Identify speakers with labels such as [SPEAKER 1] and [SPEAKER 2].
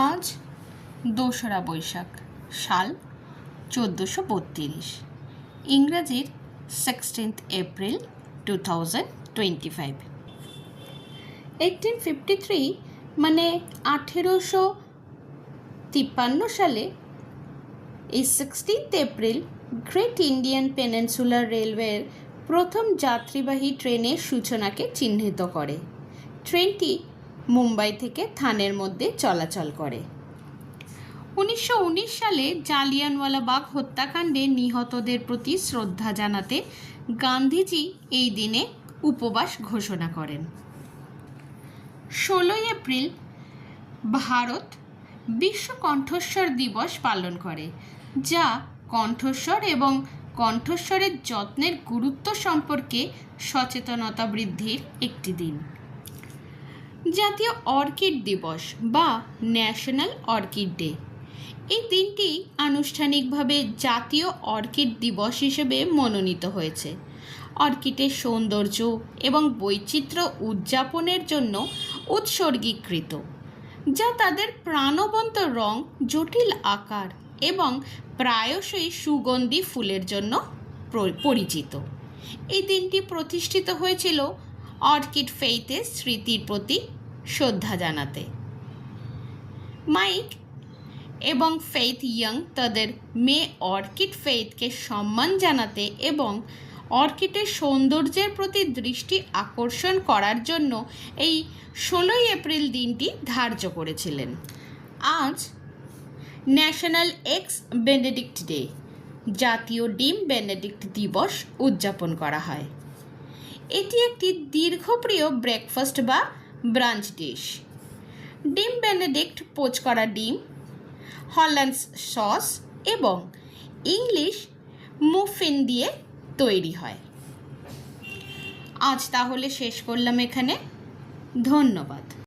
[SPEAKER 1] আজ দোসরা বৈশাখ, সাল চোদ্দোশো বত্রিশ। ইংরাজির sixteenth April two thousand twenty five eighteen fifty three মানে আঠেরোশো তিপ্পান্ন সালে এই sixteenth April great Indian peninsular রেলওয়ের প্রথম যাত্রীবাহী ট্রেনের সূচনাকে চিহ্নিত করে। ট্রেনটি মুম্বাই থেকে থানের মধ্যে চলাচল করে। উনিশশো উনিশ সালে জালিয়ানওয়ালাবাগ হত্যাকাণ্ডে নিহতদের প্রতি শ্রদ্ধা জানাতে গান্ধীজি এই দিনে উপবাস ঘোষণা করেন। ষোলোই এপ্রিল ভারত বিশ্ব কণ্ঠস্বর দিবস পালন করে, যা কণ্ঠস্বর এবং কণ্ঠস্বরের যত্নের গুরুত্ব সম্পর্কে সচেতনতা বৃদ্ধির একটি দিন। জাতীয় অর্কিড দিবস বা ন্যাশনাল অর্কিড ডে। এই দিনটি আনুষ্ঠানিকভাবে জাতীয় অর্কিড দিবস হিসেবে মনোনীত হয়েছে। অর্কিডের সৌন্দর্য এবং বৈচিত্র্য উদযাপনের জন্য উৎসর্গীকৃত, যা তাদের প্রাণবন্ত রং, জটিল আকার এবং প্রায়শই সুগন্ধি ফুলের জন্য পরিচিত। এই দিনটি প্রতিষ্ঠিত হয়েছিল অর্কিড ফেইথের স্মৃতির প্রতি শ্রদ্ধা জানাতে। মাইক এবং ফেইথ ইয়ং তাদের মেয়ে অর্কিড ফেইথকে সম্মান জানাতে এবং অর্কিডের সৌন্দর্যের প্রতি দৃষ্টি আকর্ষণ করার জন্য এই ষোলোই এপ্রিল দিনটি ধার্য করেছিলেন। আজ ন্যাশনাল এক্স বেনেডিক্ট ডে, জাতীয় ডিম বেনেডিক্ট দিবস উদযাপন করা হয়। এটি একটি দীর্ঘপ্রিয় ব্রেকফাস্ট বা ব্রাঞ্চ ডিশ। ডিম বেনেডিক্ট পোচ করা ডিম, হল্যান্ডস সস এবং ইংলিশ মুফিন দিয়ে তৈরি হয়। আজ তাহলে শেষ করলাম এখানে। ধন্যবাদ।